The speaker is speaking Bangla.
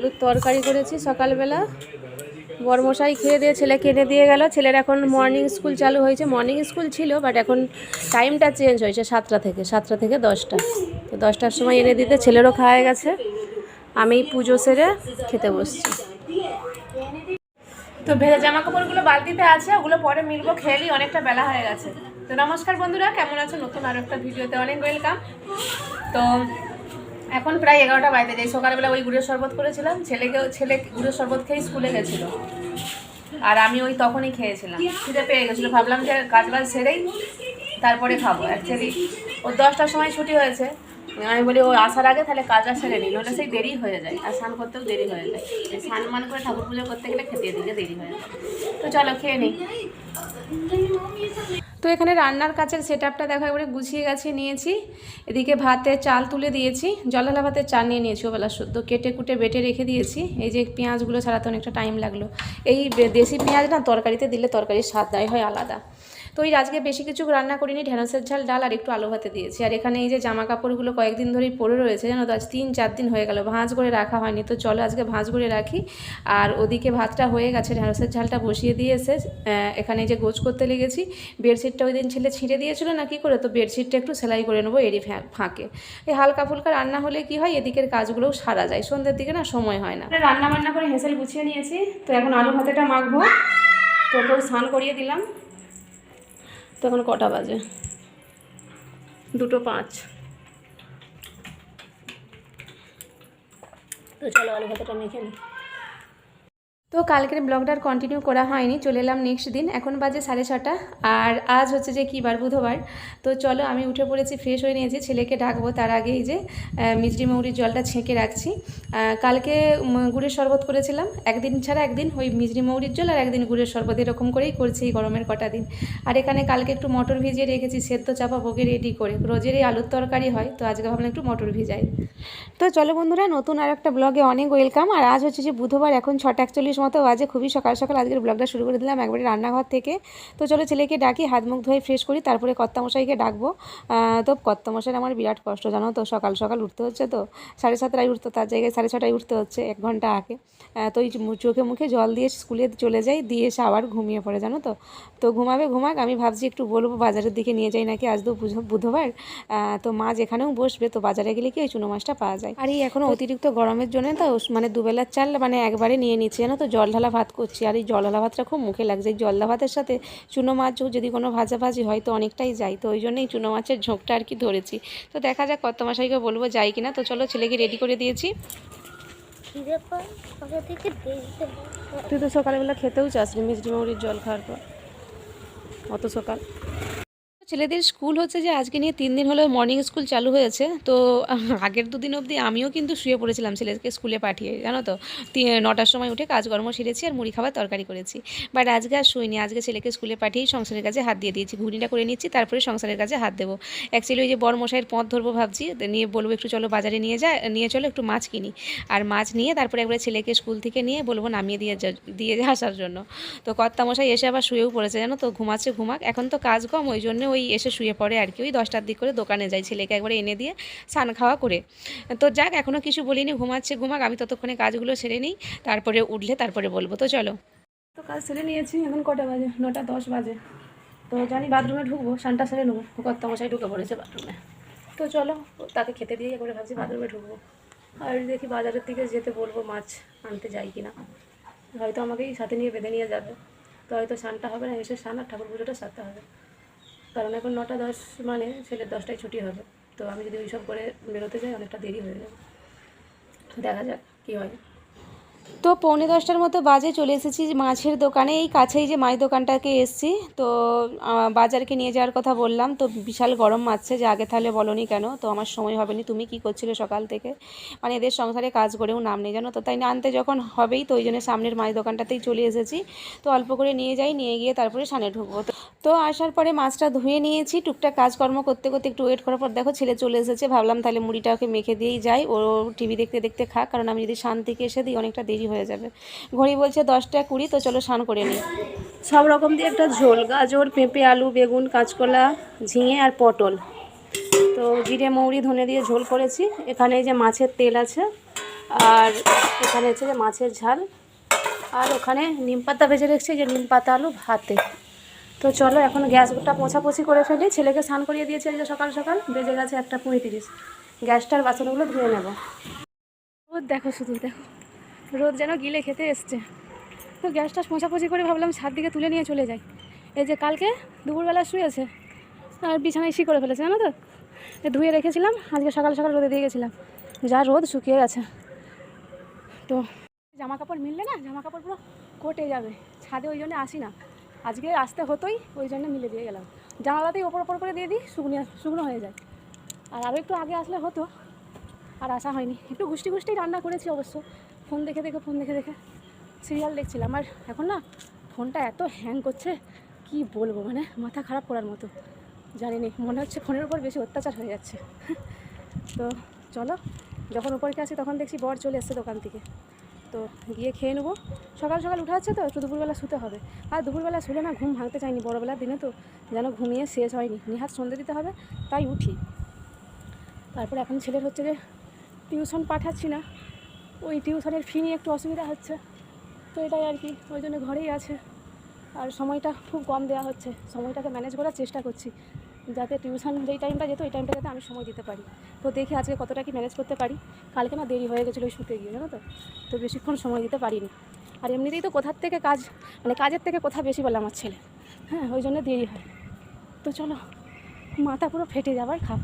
আলুর তরকারি করেছি সকালবেলা। বরমশাই খেয়ে দিয়ে ছেলে কেটে দিয়ে গেল। ছেলের এখন মর্নিং স্কুল চালু হয়েছে। মর্নিং স্কুল ছিল বাট এখন টাইমটা চেঞ্জ হয়েছে সাতটা থেকে সাতটা থেকে দশটা। তো দশটার সময় এনে দিতে ছেলেরও খাওয়া গেছে। আমি পুজো সেরে খেতে বসছি। তো ভেজা জামা কাপড়গুলো বালতিতে আছে, ওগুলো পরে মিলবো খেয়ালি অনেকটা বেলা হয়ে গেছে। তো নমস্কার বন্ধুরা, কেমন আছো? নতুন আরও একটা ভিডিওতে অনেক ওয়েলকাম তো এখন প্রায় এগারোটা বাড়িতে যাই সকালবেলা ওই গুড়ের শরবত করেছিলাম ছেলেকেও ছেলে গুড়ের শরবত খেয়ে স্কুলে গেছিল। আর আমি ওই তখনই খেয়েছিলাম। খিদে পেয়ে গেছিল। ভাবলাম যে কাজ বাজ সেরেই তারপরে খাব। অ্যাকচুয়ালি ও দশটার সময় ছুটি হয়েছে। আমি বলি, ও আসার আগে তাহলে কাজটা সেরে নিই নাহলে সেই দেরি হয়ে যায়। আর স্নান করতেও দেরি হয়ে যায়। স্নান মান করে ঠাকুর পুজো করতে গেলে খেতে দিকে দেরি হয়ে যায়। তো চলো খেয়ে নিই তো এখানে রান্নার কাছের সেট আপটা দেখো, একবারে গুছিয়ে গাছিয়ে নিয়েছি। এদিকে ভাতে চাল তুলে দিয়েছি, জলালা ভাতে চাল নিয়ে নিয়েছি ওবেলা শুদ্ধ, কেটে কুটে বেটে রেখে দিয়েছি। এই যে পেঁয়াজগুলো ছাড়াতে অনেকটা টাইম লাগল। এই দেশি পেঁয়াজ না, তরকারিতে দিলে তরকারির স্বাদ দেয় হয় আলাদা। তো এই আজকে বেশি কিছু রান্না করিনি ঢেঁড়সের ঝাল ডাল আর একটু আলু ভাতে দিয়েছি। আর এখানে এই যে জামা কাপড়গুলো কয়েকদিন ধরেই পড়ে রয়েছে জানো তো? আজ তিন চার দিন হয়ে গেল ভাঁজ করে রাখা হয়নি। তো চলো আজকে ভাঁজ করে রাখি। আর ওদিকে ভাতটা হয়ে গেছে ঢেঁড়সের ঝালটা বসিয়ে দিয়ে এসে আহ, এখানে যে গোছ করতে লেগেছি বেডশিটটা ওই দিন ছেলে ছিঁড়ে দিয়েছিল না কি করে? তো বেডশিটটা একটু সেলাই করে নেব এরই ফাঁকে। এই হালকা ফুলকা রান্না হলে কি হয় এদিকের কাজগুলোও সারা যায়। সন্ধ্যের দিকে না সময় হয় না। রান্না বান্না করে হেসেল গুছিয়ে নিয়েছি। তো এখন আলু ভাতেটা মাখবো। তো স্নান করিয়ে দিলাম। তো এখন কটা বাজে? দুটো পাঁচ। তো চলো আলু ভাতাটা মেখে নিই তো কালকের ব্লগটা আর কন্টিনিউ করা হয়নি, চলে এলাম নেক্সট দিন। এখন বাজে সাড়ে ছটা, আর আজ হচ্ছে যে বার বুধবার। তো চলো আমি উঠে পড়েছি ফ্রেশ হয়ে নিয়েছি, ছেলেকে ডাকবো, তার আগে এই যে মিষ্টি মৌরির জলটা ছেঁকে রাখছি। কালকে গুড়ের শরবত করেছিলাম। একদিন ছাড়া একদিন ওই মিষ্টি মৌরির জল, আর একদিন গুড়ের শরবত, এরকম করেই করছি এই গরমের কটা দিন। আর এখানে কালকে একটু মটর ভিজিয়ে রেখেছি, সেদ্ধ চাপা ভোগে রেডি করে। রোজের এই আলুর তরকারি হয়, তো আজকে ভাবলাম একটু মটর ভিজাই। তো চলো বন্ধুরা, নতুন আর একটা ব্লগে অনেক ওয়েলকাম আর আজ হচ্ছে যে বুধবার, এখন ছটা একচল্লিশ মতো বাজে খুবই সকাল সকাল আজকের ব্লগটা শুরু করে দিলাম একবারে রান্নাঘর থেকে। তো চলো ছেলেকে ডাকি হাত মুখ ধুয়ে ফ্রেশ করি তারপরে কর্তামশাইকে ডাকবো। তো কর্তামশাইয়ের আমার বিরাট কষ্ট জানো তো সকাল সকাল উঠতে হচ্ছে তো সাড়ে সাতটায় উঠতো তার জায়গায় সাড়ে ছটায় উঠতে হচ্ছে এক ঘণ্টা আগে। তো ওই চোখে মুখে জল দিয়ে স্কুলে চলে যাই দিয়ে এসে আবার ঘুমিয়ে পড়ে জানো তো। তো ঘুমাবে ঘুমাক আমি ভাবছি একটু বলব বাজারের দিকে নিয়ে যাই নাকি আজ তো বুধ- বুধবার। তো মা যেখানেও বসবে তো বাজারে গেলে কি ওই চুনো মাছটা পাওয়া যায়। আর এই এখনও অতিরিক্ত গরমের জন্য তো মানে দুবেলার চাল মানে একবারে নিয়ে নিচ্ছি জানো তো জল ঢালা ভাত করছি। আর এই জল ঢালা ভাতটা খুব মুখে লাগছে। এই জল ভাতের সাথে চুনো মাছ যদি কোনো ভাজাভাজি হয় তো অনেকটাই যায়। তো ওই জন্যই চুনো মাছের ঝোঁকটা আর কি ধরেছি। তো দেখা যাক কত মাসাইকে বলব যাই কিনা। তো চলো ছেলেকে রেডি করে দিয়েছি। তুই তো সকালবেলা খেতেও চাস মিষ্টি মৌরির জল খাওয়ার পর। অত সকাল। ছেলেদের স্কুল হচ্ছে যে আজকে নিয়ে তিন দিন হলো মর্নিং স্কুল চালু হয়েছে। তো আগের দুদিন অবধি আমিও কিন্তু শুয়ে পড়েছিলাম ছেলেকে স্কুলে পাঠিয়ে, জানো তো? নটার সময় উঠে কাজকর্ম সেরেছি আর মুড়ি খাবার তরকারি করেছি। বাট আজকে আর শুইনি, আজকে ছেলেকে স্কুলে পাঠিয়েই সংসারের কাছে হাত দিয়ে দিয়েছি ঘুড়িটা করে নিচ্ছি, তারপরে সংসারের কাছে হাত দেবো। অ্যাকচুয়ালি ওই যে বড় মশাইয়ের পথ ধরবো ভাবছি নিয়ে বলব একটু চলো বাজারে নিয়ে যা, নিয়ে চলো একটু মাছ কিনি। আর মাছ নিয়ে তারপরে একবারে ছেলেকে স্কুল থেকে নিয়ে বলব নামিয়ে দিয়ে দিয়ে আসার জন্য। তো কর্তামশাই এসে আবার শুয়েও পড়েছে, জানো তো? ঘুমাচ্ছে, ঘুমাক। এখন তো কাজ কম ওই জন্য ওই এসে শুয়ে পড়ে আর কি ওই দশটার দিক করে দোকানে যাই ছেলেকে একবারে এনে দিয়ে স্নান খাওয়া করে। তো যাক এখনও কিছু বলিনি ঘুমাচ্ছে ঘুমাক আমি ততক্ষণে কাজগুলো সেরে নিই তারপরে উঠলে তারপরে বলব তো চলো। তো কাজ সেরে নিয়েছি এখন কটা বাজে? নটা দশ বাজে। তো জানি বাথরুমে ঢুকবো সানটা সেরে নেব কর্তামশাই ঢুকে পড়েছে বাথরুমে। তো চলো তাকে খেতে দিয়ে একবারে ভাবছি বাথরুমে ঢুকবো। আর দেখি বাজারের দিকে যেতে বলব মাছ আনতে যাই কিনা। হয়তো আমাকেই সাথে নিয়ে বেঁধে নিয়ে যাবে। তো হয়তো স্নানটা হবে না এসে স্নান আর ঠাকুর পুজোটা সারতে হবে। কারণ এখন নটা দশ মানে ছেলের দশটায় ছুটি হবে। তো আমি যদি ওইসব করে বেরোতে যাই, অনেকটা দেরি হয়ে যাবে। দেখা যাক কী হয়। তো পৌনে দশটার মতো বাজে চলে এসেছি মাছের দোকানে। এই কাছেই যে মাছ দোকানটাকে এসেছি। তো বাজারকে নিয়ে যাওয়ার কথা বললাম। তো বিশাল গরম মারছে যে আগে তাহলে বলনি কেন? তো আমার সময় হবে নি তুমি কি করছিলে সকাল থেকে? মানে এদের সংসারে কাজ করেও নাম নেই জানো তো। তাই আনতে যখন হবেই তো ওই জন্য সামনের মাছ দোকানটাতেই চলে এসেছি। তো অল্প করে নিয়ে যাই, নিয়ে গিয়ে তারপরে সানে ঢুকবো। তো তো আসার পরে মাছটা ধুয়ে নিয়েছি। টুকটাক কাজকর্ম করতে করতে একটু ওয়েট করার পর দেখো ছেলে চলে এসেছে। ভাবলাম তাহলে মুড়িটা ওকে মেখে দিয়েই যাই। ও টিভি দেখতে দেখতে খাক। কারণ আমি যদি শান্তিকে এসে দিই, অনেকটা দেরি হয়ে যাবে। ঘড়ি বলছে দশটা কুড়ি, তো চলো স্নান করে নিই। সব রকম দিয়ে একটা ঝোল, গাজর, পেঁপে, আলু, বেগুন, কাঁচকলা, ঝিঙে আর পটল। তো জিরে, মৌরি, ধনে দিয়ে ঝোল করেছি। এখানে যে মাছের তেল আছে, আর এখানে হচ্ছে যে মাছের ঝাল। আর ওখানে নিম পাতা ভেজে রেখেছি, যে নিম পাতা, আলু, ভাতে। তো চলো, এখন গ্যাসটা পোছাপোছি করে ফেলি। ছেলেকে স্নান করিয়ে দিয়েছি আজকে সকাল সকাল, বেজে গেছে একটা পঁয়ত্রিশ। গ্যাসটার বাসনগুলো ধুয়ে নেব। রোদ দেখো শুধু, দেখো। রোদ যেন গিলে খেতে এসছে। তো গ্যাসটা পোছাপোছি করে ভাবলাম ছাদ দিকে তুলে নিয়ে চলে যাই। এই যে কালকে দুপুরবেলা শুয়েছে, আর বিছানায় ইসি করে ফেলেছে, জানো তো? ধুয়ে রেখেছিলাম, আজকে সকাল সকাল রোদে দিয়ে গেছিলাম। যা রোদ শুকিয়ে গেছে। তো জামা কাপড় মিললে না জামা কাপড় পুরো কোটে যাবে। ছাদে ওই জন্য আসি না। আজকে আসতে হতোই, ওই জন্য মিলে দিয়ে গেলাম। জানালাতেই ওপর ওপর করে দিয়ে দিই, শুকনো শুকনো হয়ে যায়। আর আরও একটু আগে আসলে হতো, আর আসা হয়নি। একটু গুষ্টি গুষ্টি রান্না করেছি অবশ্য। ফোন দেখে দেখে, ফোন দেখে দেখে সিরিয়াল দেখছিলাম। আর এখন না ফোনটা এত হ্যাং করছে, কি বলব মানে মাথা খারাপ করার মতো। জানি নি মনে হচ্ছে ফোনের উপর বেশি অত্যাচার হয়ে যাচ্ছে। তো চলো, যখন উপরকে আসি তখন দেখছি বর চলে এসছে দোকান থেকে। তো গিয়ে খেয়ে নেব। সকাল সকাল উঠা হচ্ছে তো, একটু দুপুরবেলা শুতে হবে। আর দুপুরবেলা শুলে না ঘুম ভাঙতে চাইনি বড়বেলার দিনে তো, যেন ঘুমিয়ে শেষ হয়নি। নিহাত সন্ধে দিতে হবে, তাই উঠি। তারপর এখন ছেলের হচ্ছে যে টিউশন পাঠাচ্ছি না। ওই টিউশনের ফি নিয়ে একটু অসুবিধা হচ্ছে। তো এটাই আর কি, ওই জন্য ঘরেই আছে। আর সময়টা খুব কম দেওয়া হচ্ছে। সময়টাকে ম্যানেজ করার চেষ্টা করছি। যাতে টিউশন যেই টাইমটা যেত, ওই টাইমটা যাতে আমি সময় দিতে পারি। তো দেখি আজকে কতটা কি ম্যানেজ করতে পারি। কালকে না দেরি হয়ে গেছিল ওই শুতে গিয়ে, জানো তো? তো বেশিক্ষণ সময় দিতে পারিনি। আর এমনিতেই তো কোথার থেকে কাজ মানে কাজের থেকে কোথা বেশি বলে আমার ছেলে। হ্যাঁ ওই জন্য দেরি হয়। তো চলো, মাথা পুরো ফেটে যাবার খাব